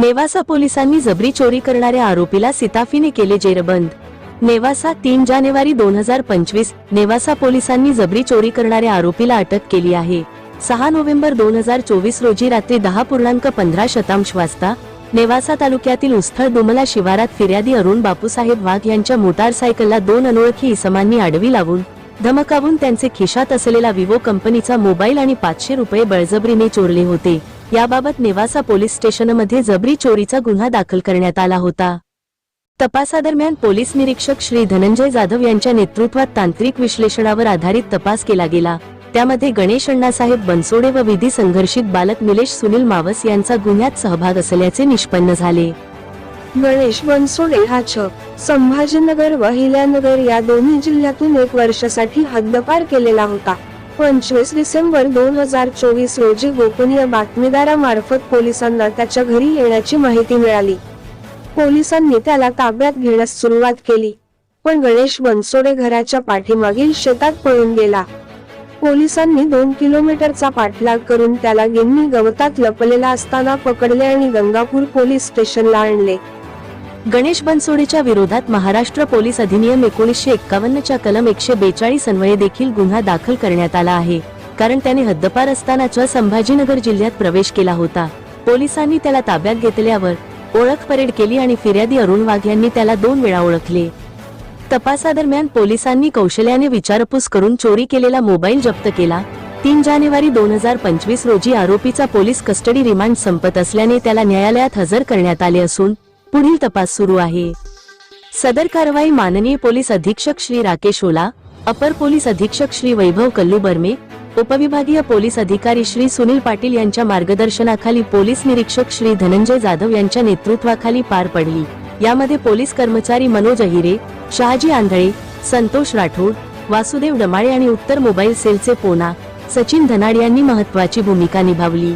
नेवासा पोलिसांनी जबरी चोरी करणाऱ्या आरोपीला सिताफीने केले जेरबंद. नेवासा तीन जानेवारी दोन हजार पंचवीस नेवासा पोलिसांनी जबरी चोरी करणाऱ्या आरोपीला अटक केली आहे. सहा नोव्हेंबर दोन हजार चोवीस रोजी रात्री दहा पूर्णांक पंधरा शतांश वाजता नेवासा तालुक्यातील उस्थळ दुमला शिवारात फिर्यादी अरुण बापूसाहेब वाघ यांच्या मोटारसायकलला दोन अनोळखी इसमांनी आडवी लावून धमकावून त्यांचे खिशात असलेला विवो कंपनीचा मोबाईल आणि पाचशे रुपये बळजबरीने चोरले होते. याबाबत नेवासा पोलीस स्टेशनमध्ये जबरी चोरीचा गुन्हा दाखल करण्यात आला होता. तपासादरम्यान पोलीस निरीक्षक श्री धनंजय जाधव यांच्या नेतृत्वात तांत्रिक विश्लेषणावर आधारित तपास केला गेला. त्यामध्ये गणेश अण्णासाहेब बनसोडे व विधी संघर्षित बालक निलेश सुनील मावस यांचा गुन्ह्यात सहभाग असल्याचे निष्पन्न झाले. गणेश बनसोडे हा छ. संभाजीनगर व हिल्यानगर या दोन्ही जिल्ह्यातून एक वर्षासाठी हद्दपार केलेला होता. पंचवीस डिसेंबर दोन हजार चोवीस रोजी गोपनीय बातमीदारामार्फत पोलिसांना त्याच्या घरी येण्याची माहिती मिळाली. पोलिसांनी त्याला ताब्यात घेण्यास सुरुवात केली पण गणेश बनसोडे घराच्या पाठीमागील शेतात पळून गेला. पोलिसांनी दोन किलोमीटरचा पाठलाग करून त्याला गिन्नी गवतात लपलेला असताना पकडले आणि गंगापूर पोलीस स्टेशनला आणले. गणेश बनसोडेच्या विरोधात महाराष्ट्र पोलीस अधिनियम एकोणीसशे एक्कावन्नच्या कलम एकशे बेचाळीस अन्वये देखील गुन्हा दाखल करण्यात आला आहे. कारण त्याने हद्दपार असतानाच्या संभाजीनगर जिल्ह्यात प्रवेश केला होता. पोलिसांनी त्याला ताब्यात घेतल्यावर ओळख परेड केली आणि फिर्यादी अरुण वाघ यांनी त्याला दोन वेळा ओळखले. तपासादरम्यान पोलिसांनी कौशल्याने विचारपूस करून चोरी केलेला मोबाईल जप्त केला. तीन जानेवारी दोन हजार पंचवीस रोजी आरोपीचा पोलीस कस्टडी रिमांड संपत असल्याने त्याला न्यायालयात हजर करण्यात आले असून पुढील तपास सुरू आहे. सदर कारवाई माननीय पोलीस अधीक्षक श्री राकेश ओला अपर पोलीस अधीक्षक श्री वैभव कल्लू बर्मे उपविभागीय पोलीस अधिकारी श्री सुनील पाटील यांच्या मार्गदर्शनाखाली पोलीस निरीक्षक श्री धनंजय जाधव यांच्या नेतृत्वाखाली पार पडली. यामध्ये पोलीस कर्मचारी मनोज अहिरे शहाजी आंधळे संतोष राठोड वासुदेव डमाळे आणि उत्तर मोबाईल सेलचे पोना सचिन धनाड यांनी महत्वाची भूमिका निभावली.